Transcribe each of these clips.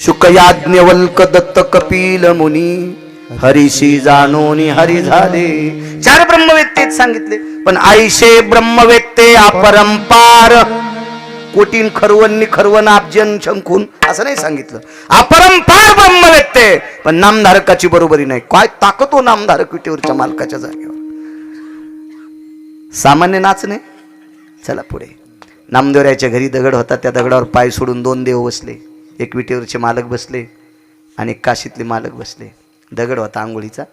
शुकयाज्ञवल्क दत्त कपिल मुनी हरिशी जाणोनी हरी झाले. चार ब्रह्मवेत्तेच सांगितले पण आईशे ब्रह्मवेत्ते अपरंपार. कोटीन खरवणी खरवण आपजन शंकून असं नाही सांगितलं. अपरंपार ब्रह्मवेत्ते पण नामधारकाची बरोबरी नाही. काय ताकद हो नामधारक विटेवरच्या मालकाच्या जागेवर? सामान्य नाचणे चला पुढे. नामदेवऱ्याच्या घरी दगड होता त्या दगडावर पाय सोडून दोन देव बसले. एक विटेवरचे मालक बसले आणि काशीतले मालक बसले. दगड होता आंघोळीचा.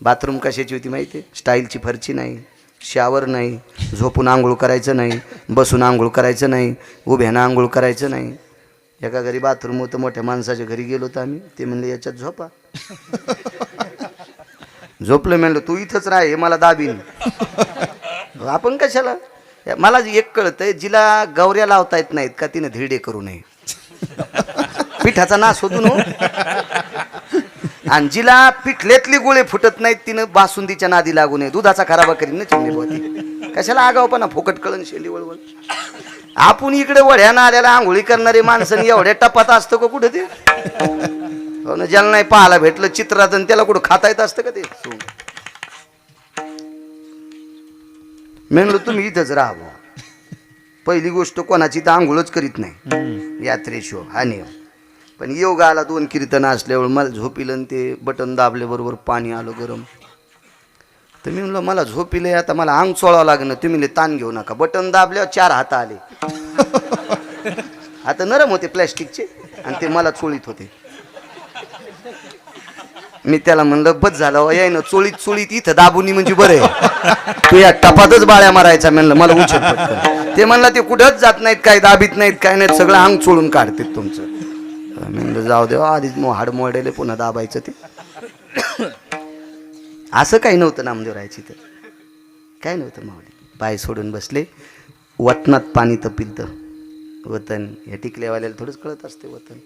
बाथरूम कशाची होती माहिती आहे स्टाईलची फरची नाही शावर नाही झोपून आंघोळ करायचं नाही बसून आंघोळ करायचं नाही उभ्यानं आंघोळ करायचं नाही. एका घरी बाथरूम होतं मोठ्या माणसाच्या घरी गेलो होतो आम्ही. ते म्हणले याच्यात झोपा. झोपलं म्हणलं तू इथंच राह हे मला दाबीन. आपण कशाला? मला एक कळतंय जिला गौऱ्या लावता येत नाहीत का तिनं धिरडे करू नये. पिठाचा नाश होतो ना हो. आणि जिला पिठल्यातली गोळे फुटत नाहीत तिनं बासुंदीच्या नादी लागू नये. दुधाचा खराबा करीन ना चिमणी बोती कशाला आगावपणा फुकट कळण शेली वळवळ. आपण इकडे वड्यानं नाल्याला आंघोळी करणारे माणसं एवढ्या टपात असतं का कुठं ते? हो ना ज्याला नाही पाहायला भेटलं चित्रात आणि त्याला कुठं खाता येत असतं का ते? म्हणलं तुम्ही इथंच राहा पहिली गोष्ट कोणाची तर आंघोळच करीत नाही. यात्रेशो हा नियम. पण योग आला दोन कीर्तन असल्यावर मला झोपिलं आणि ते बटन दाबल्याबरोबर पाणी आलं गरम. तर मी म्हणलं मला झोपिले आता मला अंग चोळावं लागणं. तुम्ही ताण घेऊ नका. बटन दाबल्यावर चार हात आले. आता नरम होते प्लॅस्टिकचे आणि ते मला चोळीत होते. मी त्याला म्हणलं बस झालं हो, याय ना चोळीत चोळीत इथं दाबुनी म्हणजे बरं आहे. तू या टपातच बाळ्या मारायचा म्हणलं मला उचल पटकन. ते म्हणलं ते कुठंच जात नाहीत काय दाबीत नाहीत काय नाहीत सगळं अंग चोळून काढतात तुमचं. म्हणलं जाऊ देवा हो, आधीच मग हाड मोडेले पुन्हा दाबायचं ते. असं काही नव्हतं नामदेवरायची तर काय नव्हतं मावली पाय सोडून बसले. वतनात पाणी तपिलतं. वतन ह्या टिकल्यावाल्याला थोडंच कळत असते वतन.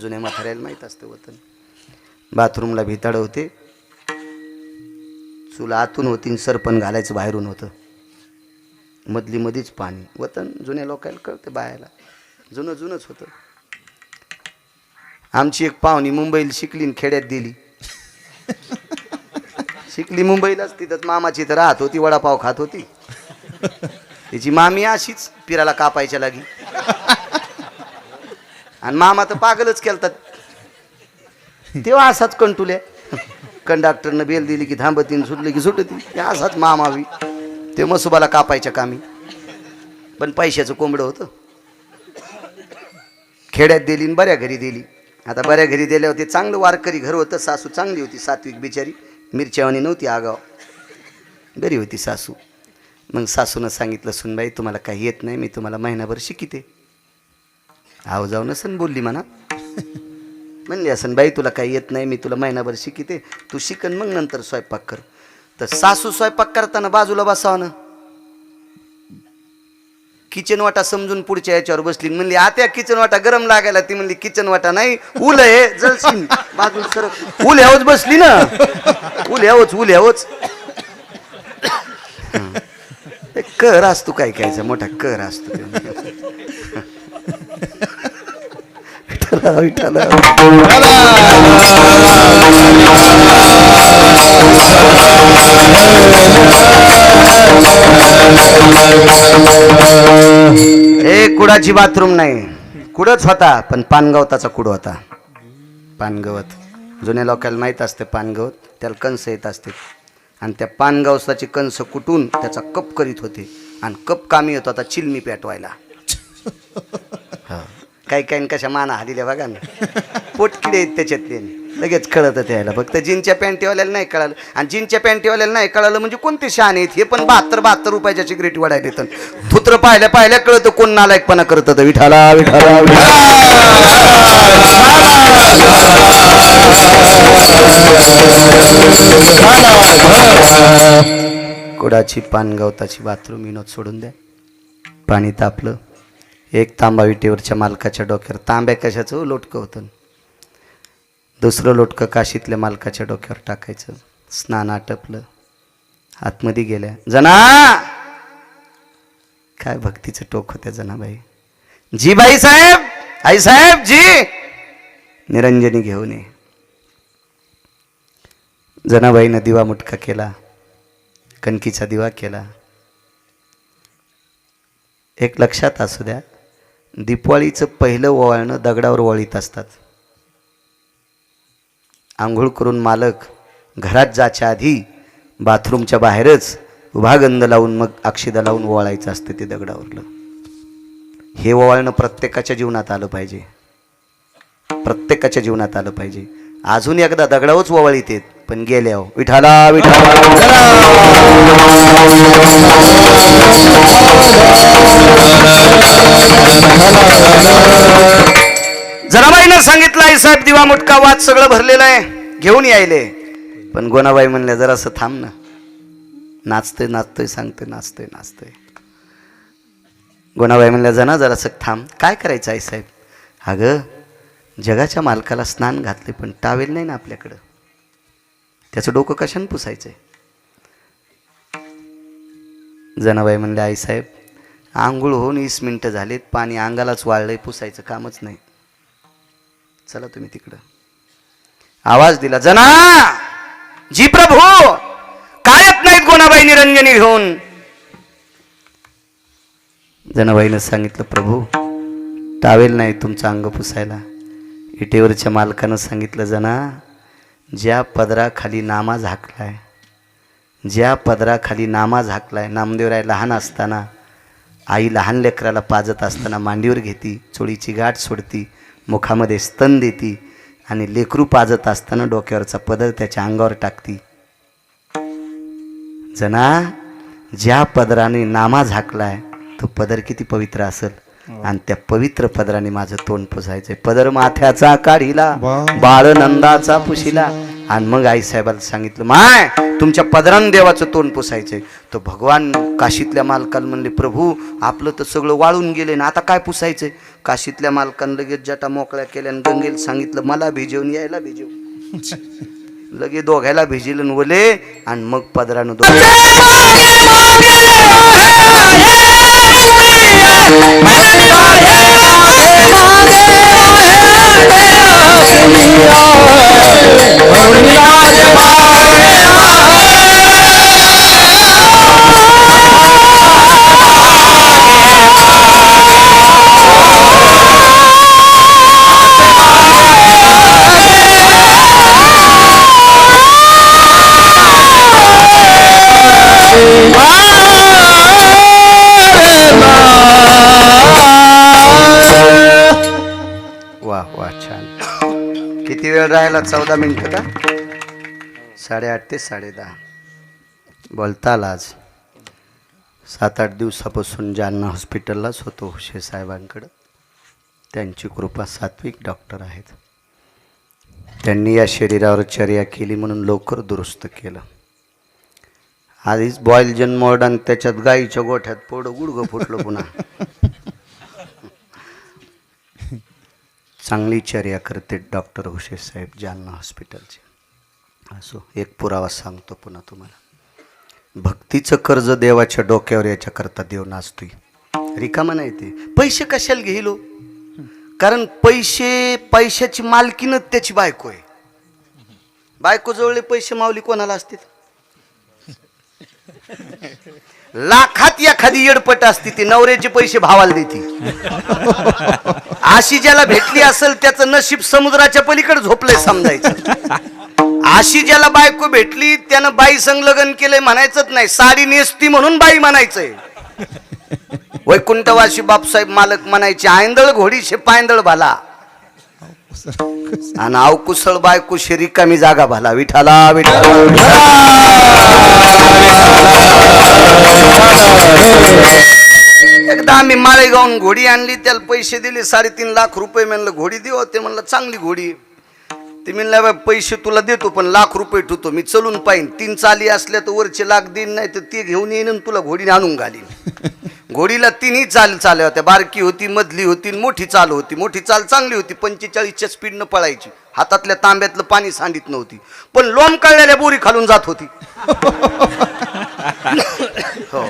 जुन्या म्हाताऱ्याला माहीत असते वतन. बाथरूमला भिताड होते. चूल आतून होती आणि सरपण घालायचं बाहेरून होतं. मधली मधीच पाणी. वतन जुन्या लोकायला कळते बायाला. जुनं जुनंच होतं. आमची एक पाहुणी मुंबईला शिकली आणि खेड्यात दिली. शिकली मुंबईलाच तिथंच मामाची तर राहत होती वडापाव खात होती. तिची मामी अशीच पिराला कापायच्या लागी. आणि मामा तर पागलच केलतात तेव्हा असाच कंटुल्या. कंडक्टरनं बेल दिली की थांबतीन सुटली की सुटती. ते असाच मामावी. ते मसुबाला कापायच्या कामी. पण पैशाचं कोंबडं होतं. खेड्यात दिली आणि बऱ्या घरी दिली. आता बऱ्या घरी दिल्यावर ते चांगलं वारकरी घर होतं. सासू चांगली होती सात्विक बिचारी. मिरच्यावानी नव्हती आगाव. बरी होती सासू. मग सासूनं सांगितलं सुनबाई तुम्हाला काही येत नाही. मी तुम्हाला महिनाभर शिकिते. आव जाऊ नसन बोलली म्हणा. म्हणली असन बाई तुला काही येत नाही मी तुला महिनाभर शिकिते. तू शिकन मग नंतर स्वयंपाक कर. तर सासू स्वयंपाक करताना बाजूला बसावं ना. किचन वाटा समजून पुढच्या याच्यावर बसली. म्हणली आता किचन वाटा गरम लागायला. ती म्हणली किचन वाटा नाही उल आहे जळशील बाजून सर उल ह्यावच बसली ना. उल ह्यावच उल ह्यावच कर असतो काय कायचा मोठा कर असतो विठाला ए कुडाची बाथरूम नाही. कुडच होता पण पानगवताचा कुड होता. पानगवत. जुन्या लोकांना माहीत असते पानगवत. त्याला कंस येत असते. आणि त्या पानगवसाची कंस कुटून त्याचा कप करीत होते. आणि कप कामी येतो आता चिलमी पेटवायला. काही काही कशा माना हादिल्या बघा ना. पोटकिडे आहेत त्याच्यातले. लगेच कळत त्याला. फक्त जीनच्या पॅन्टीवाल्याला नाही कळालं. आणि जीनच्या पॅन्टीवाल्याला नाही कळालं म्हणजे कोणते शान आहेत? हे पण बहात्तर बहात्तर रुपयाच्या सिगरेट वाढायला येतात धुत्र पाहिल्या पाहिल्या कळतं कोण नालायकपणा करतं तर. विठाला विठाला कुडाची पानगवताची बाथरूम विनोद सोडून द्या. पाणी तापलं. एक तांबा विटेवरच्या मालकाच्या डोक्यावर. तांब्या कशाचं? हो, लोटकं होतं. दुसरं लोटकं काशीतल्या मालकाच्या डोक्यावर टाकायचं. स्नान आटपलं. आतमध्ये गेल्या. जना! काय भक्तीचं टोक होत्या जनाबाई. जी बाई साहेब! आई साहेब जी! निरंजनी घेऊन ये. जनाबाईनं दिवा मुटका केला. कणकीचा दिवा केला. एक लक्षात असू द्या. दिपवाळीचं पहिलं ओवाळणं दगडावर वळीत असतात. आंघोळ करून मालक घरात जाच्या आधी बाथरूमच्या बाहेरच उभागंध लावून मग अक्षिदा लावून ओवाळायचं असतं ते दगडावरलं. हे ओवाळणं प्रत्येकाच्या जीवनात आलं पाहिजे. प्रत्येकाच्या जीवनात आलं पाहिजे. अजून एकदा दगडावच ओवाळीत येत पण गेल्या हो. विठाला विठाला. जराबाईनं सांगितलं आई साहेब दिवा मुटका वाद सगळं भरलेलं आहे. घेऊन यायले. पण गोनाबाई म्हणल्या जरासं थांब ना. नाचतोय नाचतोय सांगतोय नाचतोय नाचतोय. गोनाबाई म्हणल्या जना जरासं थांब. काय करायचं आई साहेब? अगं जगाच्या मालकाला स्नान घातले पण टावेल नाही ना आपल्याकडं. त्याचं डोकं कशाने पुसायचं जनाबाई म्हणले आईसाहेब आंघोळ होऊन वीस मिनटं झालीत पाणी अंगालाच वाळलंय पुसायचं कामच नाही. चला तुम्ही तिकडं. आवाज दिला जना! जी प्रभू! काय येत नाहीत गोनाबाई निरंजनी घेऊन. जनाबाईनं सांगितलं प्रभू टावेल नाही तुमचं अंग पुसायला. इटेवरच्या मालकानं सांगितलं जना ज्या पदराखाली नामा झाकलाय ज्या पदराखाली नामा झाकलाय नामदेवराय लहान असताना आई लहान लेकराला पाजत असताना मांडीवर घेती चोळीची गाठ सोडती मुखामध्ये स्तन देती आणि लेकरू पाजत असताना डोक्यावरचा पदर त्याच्या अंगावर टाकती. जना ज्या पदराने नामा झाकलाय तो पदर किती पवित्र असेल? आणि त्या पवित्र पदराने माझं तोंड पुसायचंय. पदर माथ्याचा काढिला बाळ नंदाचा पुशिला. आणि मग आई साहेबाला सांगितलं माय तुमच्या पदरान देवाचं तोंड पुसायचंय. तो भगवान काशीतल्या मालकाला म्हणले प्रभू आपलं तर सगळं वाळून गेले ना आता काय पुसायचंय? काशीतल्या मालकानं लगेच जटा मोकळ्या केल्या आणि गंगेला सांगितलं मला भिजवून यायला भिजव लगे दोघायला भिजिलं आणि ओले आणि मग पदरानं दो वा चौदा मिनिटं का? साडेआठ ते साडेदहा. बोलताल आज. सात आठ दिवसापासून जालना हॉस्पिटललाच होतो हुशे साहेबांकडं. त्यांची कृपा सात्विक डॉक्टर आहेत. त्यांनी या शरीरावर चर्या केली म्हणून लवकर दुरुस्त केलं. आधीच बॉईल जन्मोड आणि त्याच्यात गाईच्या गोठ्यात पोडं गुडगं फुटलं पुन्हा. चांगली चर्या करते डॉक्टर हुशे साहेब जालना हॉस्पिटलचे. असो एक पुरावा सांगतो पुन्हा तुम्हाला. भक्तीचं कर्ज देवाच्या डोक्यावर याच्याकरता देव नाचतोय. रिकामा नाही ते. पैसे कशाला घेलो कारण पैसे पैशाची मालकीनच त्याची बायको आहे. बायको जवळले पैसे मावली कोणाला असतील? लाखात एखादी येडपट असती ती नवऱ्याचे पैसे भावाला देते. अशी ज्याला भेटली असेल त्याचं नशीब समुद्राच्या पलीकडे झोपलंय समजायचं. अशी ज्याला बायको भेटली त्यानं बाई संग लग्न केलंय म्हणायचंच नाही. साडी नेसती म्हणून बाई म्हणायचंय. वैकुंठवाशी बापसाहेब मालक म्हणायचे आयंदळ घोडीशे पायंदळ भाला. आणि अवकुसळ बायकुशी रिकामी जागा भाला. विठाला विठाला माळेगावून घोडी आणली त्याला पैसे दिले साडेतीन लाख रुपये म्हणलं घोडी देऊ. ते म्हणलं चांगली घोडी. ते म्हणलं "बाई, पैसे तुला देतो पण लाख रुपये ठेवतो मी चलून पाहिन. तीन चाली असल्या तर वरचे लाख देईन नाही तर ते घेऊन येईन आणि तुला घोडीने आणून घालीन. घोडीला तिन्ही चाल चाल्या होत्या. बारकी होती मधली होती मोठी चाल होती. मोठी चाल चांगली होती पंचेचाळीसच्या स्पीडनं पळायची. हातातल्या तांब्यातलं पाणी सांडित नव्हती. पण लोम कळलेल्या बोरी खालून जात होती. हो.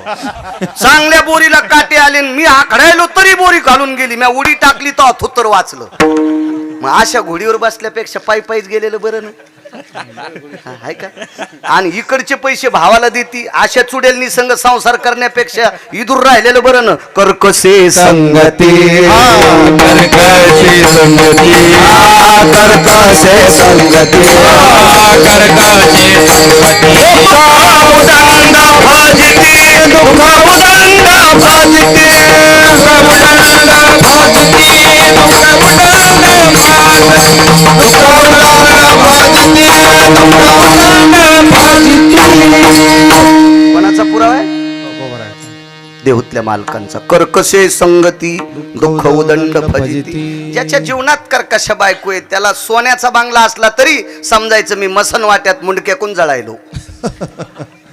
चांगल्या बोरीला काटे आले आणि मी आखडायलो तरी बोरी घालून गेली. मी उडी टाकली तर थुत्तर वाचलं. मग अशा घोडीवर बसल्यापेक्षा पायी पायीच गेलेलं बरं ना. हा, हाय का? आणि इकडचे पैसे भावाला देती अशा चुडेलनी संग संसार करण्यापेक्षा इदूर राहिलेलं बरं ना कर्कसे संगती. कर्कशी संगती. कर्कसे संगती. कर्कशी संगती. कोणाचा पुरावा आहे? देहूतल्या मालकांचा. कर्कशे संगती दुःख उदंड फजिती. ज्याच्या जीवनात कर्कश बायको आहे त्याला सोन्याचा बांगला असला तरी समजायचं मी मसन वाट्यात मुंडक्याकून जळायलो.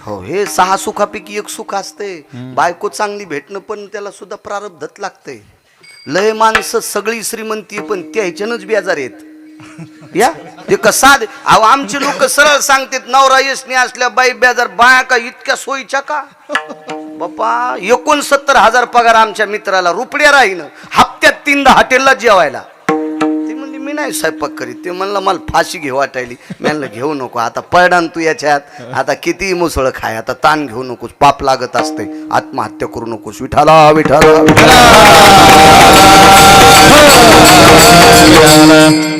हो हे सहा सुखापैकी एक सुख असते बायको चांगली भेटणं पण त्याला सुद्धा प्रारब्धत लागते लय माणसं सगळी श्रीमंती पण त्या ह्याच्यानंच बेजार आहेत. या? ते कसा अहो आमचे लोक सरळ सांगतात नवरा यशनी असल्या बाई बेजार बाया का इतक्या सोयीच्या का? बाप्पा एकोणसत्तर हजार पगार आमच्या मित्राला रुपड्या राहीन. हप्त्यात तीनदा हॉटेलला जेवायला. नाही स्वयंपाक करीत. ते म्हणलं मला फाशी घेऊ वाटायली. म्हणलं घेऊ नको. आता पडा न तू याच्यात. आता किती मुसळ खाय आता ताण घेऊ नकोस. पाप लागत असते आत्महत्या करू नकोस. विठाला विठाला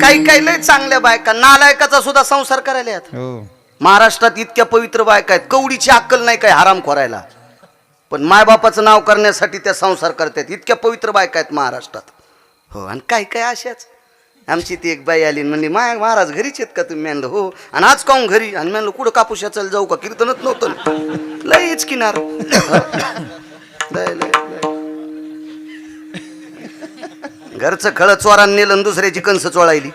काही काही लय चांगल्या बायका नालायकाचा सुद्धा संसार करायला येत हो. महाराष्ट्रात इतक्या पवित्र बायका आहेत. कवडीची अक्कल नाही काय हराम खोरायला. पण मायबापाचं नाव करण्यासाठी त्या संसार करतात. इतक्या पवित्र बायका आहेत महाराष्ट्रात. हो आणि काय काय अशाच. आमची ती एक बाई आली म्हणली माय महाराज घरीच आहेत का तुम्ही? म्हणलं हो. आणि आज काऊन घरी? आणि म्हणलं कुठं कापूस चल जाऊ का? कीर्तनच नव्हतं. लयच किनार. लय, लय, घरचं खळ चोरान नेलं आणि दुसऱ्याची कंस चोळायली.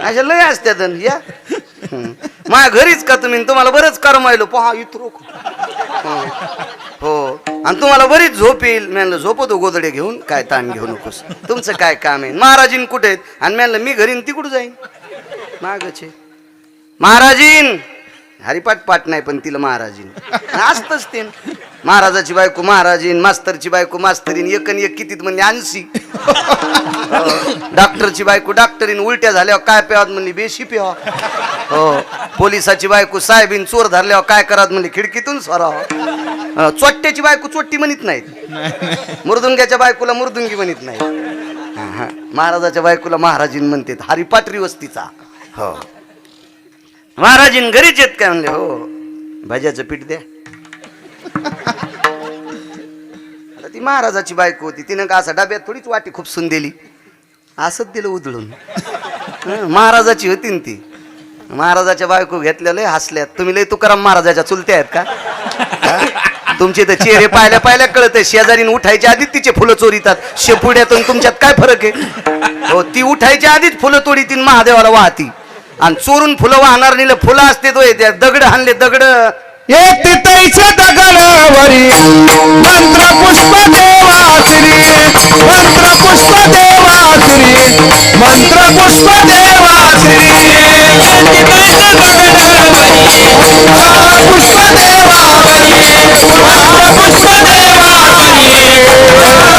अशा लय असत्यात आणि या. माया घरीच का तुम्ही? तुम्हाला बरंच करमायलो पहा इतरो हो. आणि तुम्हाला बरीच झोप येईल. म्हणलं झोपतो गोदडे घेऊन. काय ताण घेऊ नकोस. तुमचं काय काम आहे? महाराजीन कुठे आहेत? आणि म्हणलं मी घरी न ती कुठं जाईन. मागचे. महाराजीन! हरिपाठ पाठ नाही पण तिला महाराजीन. असतच ते. महाराजाची बायको महाराजीन मास्तरची बायको मास्तरीन एक आणि एक कितीत म्हणली ऐंशी. हो. डॉक्टरची बायको डॉक्टरीन उलट्या झाल्यावर काय प्यावात म्हणली बेशी प्यावा. हो. पोलिसाची बायको साहेबीन चोर धरल्यावर काय करावं म्हणली खिडकीतून स्वराव हो. चोट्ट्याची बायको चोट्टी म्हणत नाहीत. मृदुंग्याच्या बायकोला मृदुंगी म्हणत नाही महाराजाच्या बायकोला महाराजीन म्हणतात हरिपाटरी वस्तीचा हो. महाराजीन घरीच येत काय म्हणले हो. भाज्याचं पीठ द्या. आता ती महाराजाची बायको होती तिनं का असं डब्यात थोडीच वाटी खूप सुन दिली. असंच दिलं उधळून. महाराजाची होती ना ती. महाराजाच्या बायको घेतल्या लय हसल्यात तुम्ही लय तुकाराम महाराजाच्या चुलत्या आहेत का? तुमचे तर चेहरे पाहिल्या पाहिल्या कळत आहे शेजारीन उठायच्या आधीच तिचे फुलं चोरीतात. शेपुड्यातून तुमच्यात काय फरक आहे? हो ती उठायच्या आधीच फुलं तोडीतीन महादेवाला वाहती. आणि चोरून फुलं वाहणार नेलं फुलं असते तो येते दगड हाणले दगड. ये तिथैच्या दगडावरी. मंत्र पुष्प देवाश्री मंत्र पुष्प देवाश्री मंत्र पुष्प देवाश्री पुष्प देवावरी पुष्प देवावरी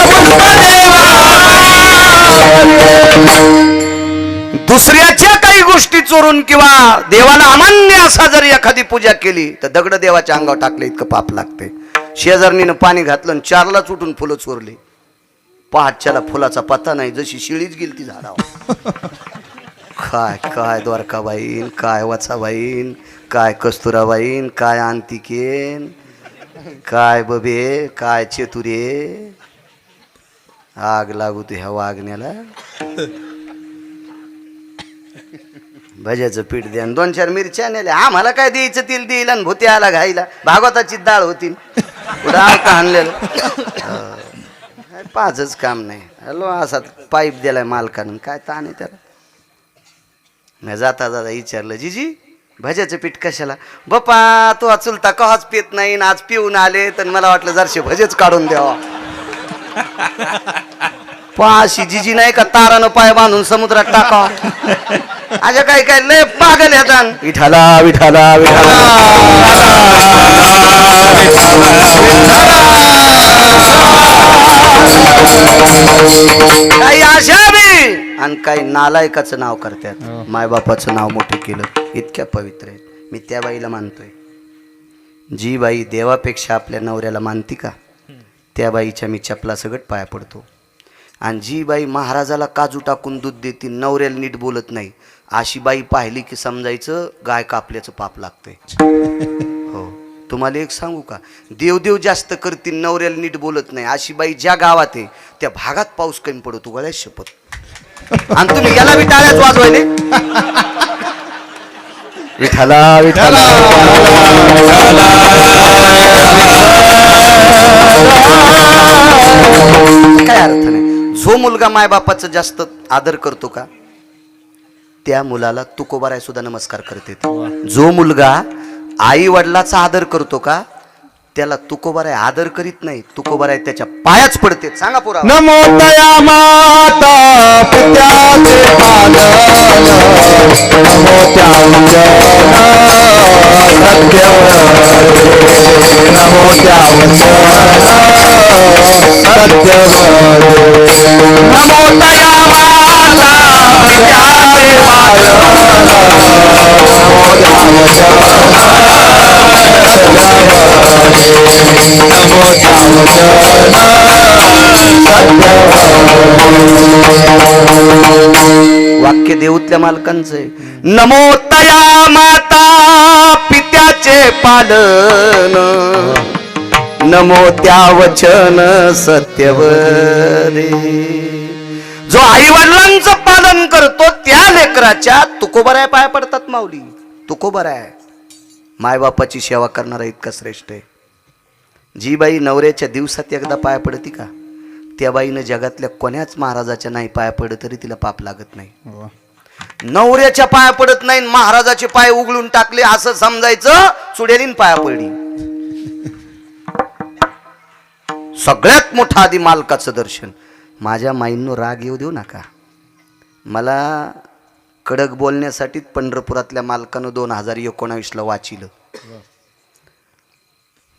पुष्प देवावरी दुसऱ्याच्या काही गोष्टी चोरून किंवा देवाला अमान्य असा जर एखादी पूजा केली तर दगड देवाच्या अंगावर टाकले इतकं पाप लागते. शेजारणीनं पाणी घातलं आणि चारलाच उठून फुलं चोरली. पहाटच्याला फुलाचा पत्ता नाही जशी शिळीच गेली ती झाडावर. काय काय द्वारकाबाईन काय वचाबाईन काय कस्तुराबाईन काय अंतिकेन काय बबे काय चेतुरे. आग लागू तू ह्या वागण्याला भज्याचं पीठ द्या आणि दोन चार मिरच्या नेल्या आम्हाला काय द्यायचं तेल देईल आणि भुती आला घाईला. भागवताची डाळ होती. पुढं आणलेलं? पाचच काम नाही. हॅलो असा पाईप दिलाय मालकानं. काय ताण आहे त्याला? मी जाता जाता विचारलं जीजी भज्याचं पीठ कशाला? बापा तू अचुलता कवाच पित नाही आणि आज पिऊन आले तर मला वाटलं जरशे भजेच काढून द्यावा. पाशी जिजी नाही का तारानं पाय बांधून समुद्रात टाका. अशा काही काय लय पागल येतात विठाला विठाला काही अशा बी. आणि काही नालायकाचं नाव करतात. मायबापाचं नाव मोठं केलं. इतक्या पवित्र आहेत. मी त्या बाईला मानतोय. जी बाई देवापेक्षा आपल्या नवऱ्याला मानती का? त्या बाईच्या मी चपला सगट पाया पडतो. आणि जी बाई महाराजाला काजू टाकून दूध देते नवऱ्याला नीट बोलत नाही अशी बाई पाहिली की समजायचं गाय कापल्याचं पाप लागतंय. हो. तुम्हाला एक सांगू का? देवदेव जास्त करतील नवऱ्याला नीट बोलत नाही अशी बाई ज्या गावात आहे त्या भागात पाऊस कमी पडतो गळ्यात शपथ. आणि तुम्ही याला बी टाळ्याच वाजवायले. विठाला विठाला मुलगा मायबापाचा जास्त आदर करतो का? त्या मुलाला तुकोबाराय सुद्धा नमस्कार करते. जो मुलगा आई वडिलाचा आदर करतो का? त्याला तुकोबाराय आदर करीत नाही तुकोबाराय त्याच्या पायाच पडते. सांगा पुरा नमो दया माता पित्याचे पालन. नमो त्या वचन नमो त्या वचन नमो दया माता वाक्य देऊतल्या मालकांचं. नमो तया माता पित्याचे पालन. नमो त्या वचन सत्यवरे. जो आई वडिलांचं पालन करतो त्या लेकराच्या तुकोबराय पाय पडतात माऊली. तुकोबराय मायबापाची सेवा करणारा इतका श्रेष्ठ आहे. जी बाई नवऱ्याच्या दिवसात एकदा पाया पडती का त्या बाईनं जगातल्या कोण्याच महाराजाच्या नाही पाया पडत तरी तिला पाप लागत नाही. नवऱ्याच्या पाया पडत नाही महाराजाचे पाय उघडून टाकले असं समजायचं चुडेलीन पाया पडली. सगळ्यात मोठं आधी मालकाचं दर्शन. माझ्या माईंनो राग येऊ देऊ नका. मला कडक बोलण्यासाठीच पंढरपुरातल्या मालकानं दोन हजार एकोणावीसला वाचिलं.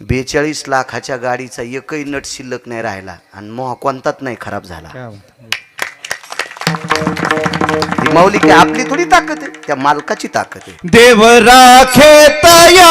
बेचाळीस लाखाच्या गाडीचा एकही नट शिल्लक नाही राहिला आणि मोह कोणताच नाही खराब झाला. माऊली काय आपली थोडी ताकद आहे? त्या मालकाची ताकद आहे. देव राखे तया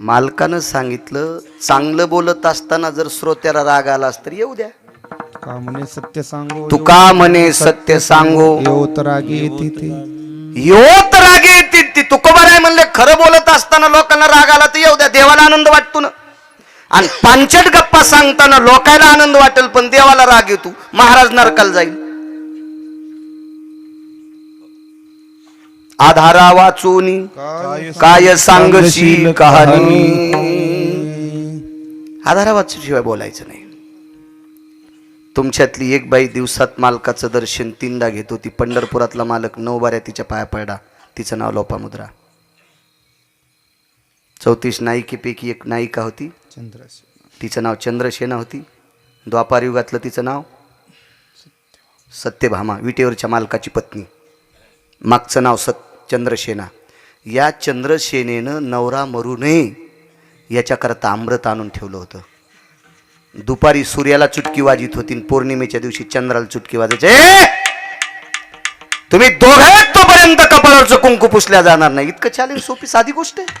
मालकानं सांगितलं चांगलं बोलत असताना जर श्रोत्याला राग आलास तर येऊ द्या. का म्हणे सत्य सांगो तुका म्हणे सत्य सांगो येऊत रागी येते ते योत राग येते ती तुकोबार आहे म्हणले खरं बोलत असताना लोकांना राग आला तर येऊ द्या देवाला आनंद वाटतो ना. आणि पांचट गप्पा सांगताना लोकांना आनंद वाटेल पण देवाला राग येतो. महाराज नरकाला जाईल. आधारा वाचून काय सांगशील कहाणी? आधारा वाचूशिवाय बोलायचं नाही. तुमच्यातली एक बाई दिवसात मालकाचं दर्शन तीनदा घेत होती. पंढरपुरातला मालक नऊ बाऱ्या तिच्या पाया पडला. तिचं नाव लोपामुद्रा. चौतीस नायिकेपैकी एक नायिका होती. चंद्रसेन. तिचं नाव चंद्रसेना होती. द्वापार युगातलं तिचं नाव? सत्यभामा विटेवरच्या मालकाची पत्नी. मागचं नाव सत चंद्रसेना. या चंद्रसेनेनं नवरा मरू नये याच्याकरता अमृत आणून ठेवलं होतं. दुपारी सूर्याला चुटकी वाजित होती पौर्णिमेच्या दिवशी चंद्राला चुटकी वाजायचे. तुम्ही दोघे तोपर्यंत कपाळावरचं कुंकू पुसल्या जाणार नाही. इतकं चालेल सोपी साधी गोष्ट आहे.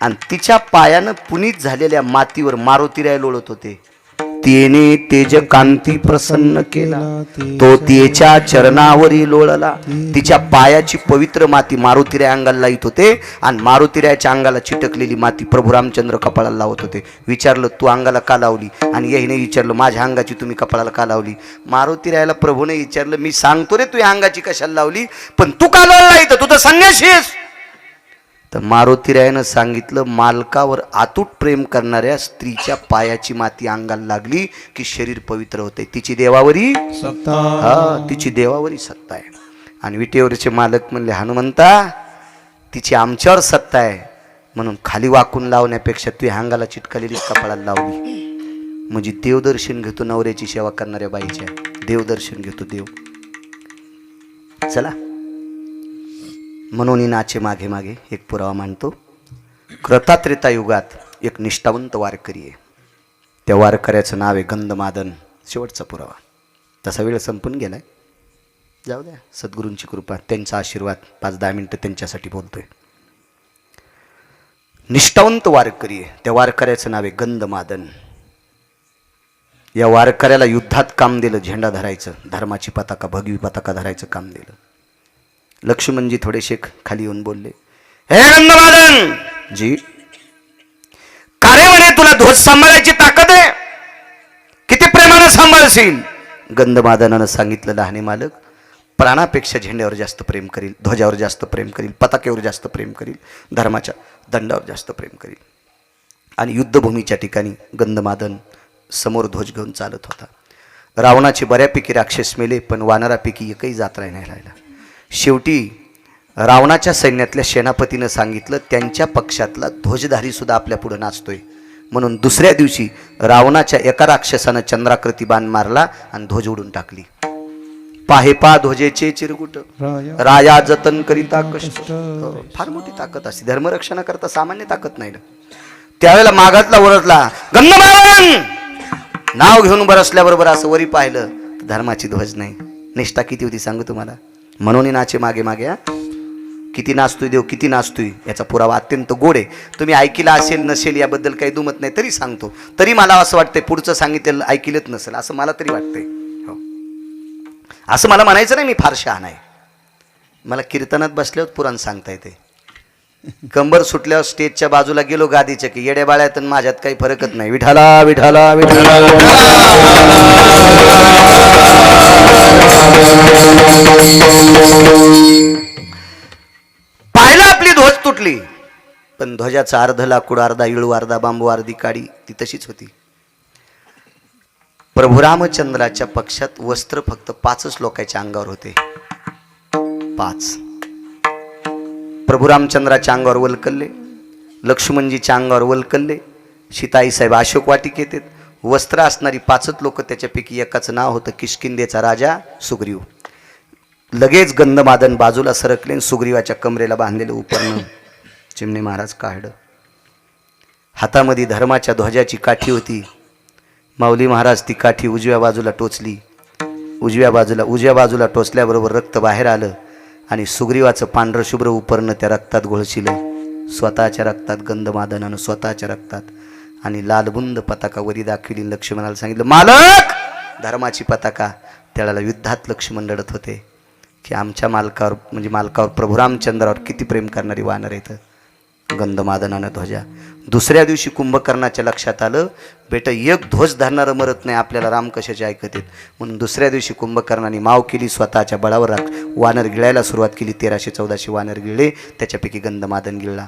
आणि तिच्या पायानं पुनीत झालेल्या मातीवर मारुतीराय लोळत होते. तिने तेज कांती प्रसन्न केला. तो तिच्या चरणावरी लोळला. तिच्या पायाची पवित्र माती मारुतीऱ्या अंगाला येत होते आणि मारुतीऱ्याच्या अंगाला चिटकलेली माती प्रभू रामचंद्र कपाळाला लावत होते. विचारलं तू अंगाला का लावली? आणि याहीने विचारलं माझ्या अंगाची तुम्ही कपाळाला का लावली? मारुतीऱ्याला प्रभूने विचारलं मी सांगतो रे तू या अंगाची कशाला लावली? पण तू का लावला इथं? तू तर संन्यासी आहेस. तर मारुतिरायानं सांगितलं मालकावर आतूट प्रेम करणाऱ्या स्त्रीच्या पायाची माती अंगाला लागली की शरीर पवित्र होते तिची देवावरी सत्ता. हा तिची देवावरी सत्ता आहे. आणि विटेवरचे मालक म्हणले हनुमंता तिची आमच्यावर सत्ता आहे. म्हणून खाली वाकून लावण्यापेक्षा तू अंगाला चिटकलेली कपाळाला लावली. म्हणजे देवदर्शन घेतो नवऱ्याची सेवा करणाऱ्या बाईच्या. देवदर्शन घेतो देव. चला. म्हणून नाचे मागे मागे एक पुरावा मांडतो. कृतात्रेता युगात एक निष्ठावंत वारकरी आहे. त्या वारकऱ्याचं नाव आहे गंधमादन. शेवटचा पुरावा. तसा वेळ संपून गेलाय. जाऊ द्या सद्गुरूंची कृपा त्यांचा आशीर्वाद. पाच दहा मिनटं त्यांच्यासाठी बोलतोय. निष्ठावंत वारकरी आहे. त्या वारकऱ्याचं नाव आहे गंधमादन. या वारकऱ्याला युद्धात काम दिलं झेंडा धरायचं धर्माची पताका भगवी पताका धरायचं काम दिलं. लक्ष्मणजी थोडेसे खाली येऊन बोलले हे गंधमादन जी. म्हणे तुला ध्वज सांभाळायची ताकद आहे? किती प्रेमानं सांभाळशील? गंधमादनानं सांगितलं लहाने मालक प्राणापेक्षा झेंड्यावर जास्त प्रेम करील ध्वजावर जास्त प्रेम करील पताक्यावर जास्त प्रेम करील धर्माच्या दंडावर जास्त प्रेम करील. आणि युद्धभूमीच्या ठिकाणी गंधमादन समोर ध्वज घेऊन चालत होता. रावणाचे बऱ्यापैकी राक्षस मेले पण वानरापैकी एकही जात नाही राहिला. शेवटी रावणाच्या सैन्यातल्या सेनापतीनं सांगितलं त्यांच्या पक्षातला ध्वजधारी सुद्धा आपल्या पुढे नाचतोय. म्हणून दुसऱ्या दिवशी रावणाच्या एका राक्षसानं चंद्राकृती बाण मारला आणि ध्वज उडून टाकली. पाहे पा ध्वजेचे चिरगुट राया जतन करिता कष्ट. हो, फार मोठी ताकद असते. धर्मरक्षणाकरता सामान्य ताकद नाही ना. त्यावेळेला मागातला ओरडला गंधमावन नाव घेऊन बरसल्याबरोबर असं वरी पाहिलं तर धर्माची ध्वज नाही. निष्ठा किती होती सांगू तुम्हाला? म्हणून नाचे मागे मागे हा? किती नाचतोय देव किती नाचतोय? याचा पुरावा अत्यंत गोड आहे. तुम्ही ऐकिला असेल नसेल याबद्दल काही दुमत नाही तरी सांगतो. तरी मला असं वाटतंय पुढचं सांगितलेलं ऐकिलच नसेल असं मला तरी वाटतंय. हो. असं मला म्हणायचं नाही मी फार शहाण आहे. मला कीर्तनात बसल्यावर पुराण सांगता येते. कंबर सुटल्यावर स्टेजच्या बाजूला गेलो गादीच्या की येड्या बाळ्यात आणि माझ्यात काही फरकच नाही. विठाला विठाला विठाला ध्वजाचा अर्ध लाकूड अर्धा इळू अर्धा बांबू अर्धी काडी ती तशीच होती. प्रभू रामचंद्राच्या पक्षात वस्त्र फक्त पाचच लोकांच्या अंगावर होते. पाच. प्रभू रामचंद्राच्या अंगावर वलकल्ले लक्ष्मणजीच्या अंगावर वलकल्ले शिताई साहेब अशोक वाटिक वस्त्र असणारी पाचच लोक त्याच्यापैकी एकाचं नाव होतं किशकिंदेचा राजा सुग्रीव. लगेच गंधमादन बाजूला सरकले आणि सुग्रीवाच्या कमरेला बांधलेलं उपरणं. चिमणे महाराज काढलं. हातामध्ये धर्माच्या ध्वजाची काठी होती. माऊली महाराज ती काठी उजव्या बाजूला टोचली. उजव्या बाजूला उजव्या बाजूला टोचल्याबरोबर रक्त बाहेर आलं आणि सुग्रीवाचं पांढरं शुभ्र उपरणं त्या रक्तात घोळशिलं. स्वतःच्या रक्तात गंधमादनानं स्वतःच्या रक्तात आणि लालबुंद पताका वरी दाखविली. लक्ष्मणाला सांगितलं मालक! धर्माची पताका त्याला युद्धात लक्ष्मण लढत होते. की आमच्या मालकावर म्हणजे मालकावर प्रभू रामचंद्रावर किती प्रेम करणारी वानर येतं गंधमादनानं ध्वजा. दुसऱ्या दिवशी कुंभकर्णाच्या लक्षात आलं बेटा एक ध्वज धरणारं मरत नाही आपल्याला राम कशाचे ऐकत येत म्हणून दुसऱ्या दिवशी कुंभकर्णाने माव केली स्वतःच्या बळावर वानर गिळायला सुरुवात केली तेराशे चौदाशे वानर गिळले त्याच्यापैकी गंधमादन गिळला.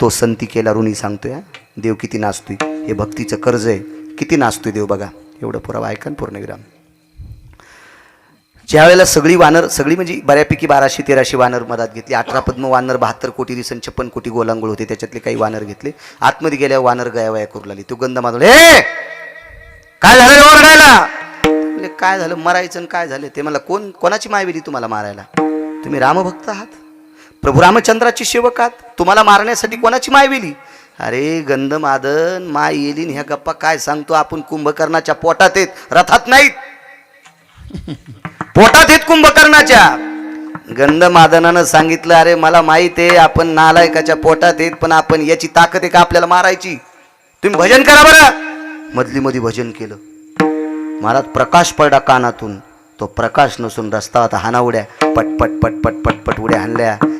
तो संती केला ऋणी सांगतोय देव किती नाचतोय हे भक्तीचं कर्ज आहे किती नाचतोय देव बघा. एवढं पुरावा ऐकन पूर्णविराम ज्या वेळेला सगळी वानर सगळी म्हणजे बऱ्यापैकी बाराशे तेराशे वानर मधात घेतली. अठरा पद्म वानर बहात्तर कोटी दिसन छप्पन कोटी गोलांगोळ होते. त्याच्यातले काही वानर घेतले. आतमध्ये गेल्या वानर गयावया करू लागली. तो गंध माधवला हे काय झालं ओरडायला? म्हणजे काय झालं? मरायचं आणि काय झालं? ते मला कोण कोणाची माय दिली तुम्हाला मारायला? तुम्ही रामभक्त आहात. प्रभू रामचंद्राचे सेवक आहात. तुम्हाला मारण्यासाठी कोणाची माय दिली अरे गंधमादन माय येली ह्या गप्पा काय सांगतो? आपण कुंभकर्णाच्या पोटात येत रथात नाहीत. पोटात येत कुंभकर्णाच्या. गंधमादनानं सांगितलं अरे मला माहीत आहे आपण नालायकाच्या पोटात येत पण आपण याची ताकद आहे का आपल्याला मारायची? तुम्ही भजन करा बरं. मधली मधी भजन केलं. महाराज प्रकाश पडला कानातून. तो प्रकाश नसून रस्ता आता हाना उड्या पट पट पट पट पट पट उड्या हाणल्या.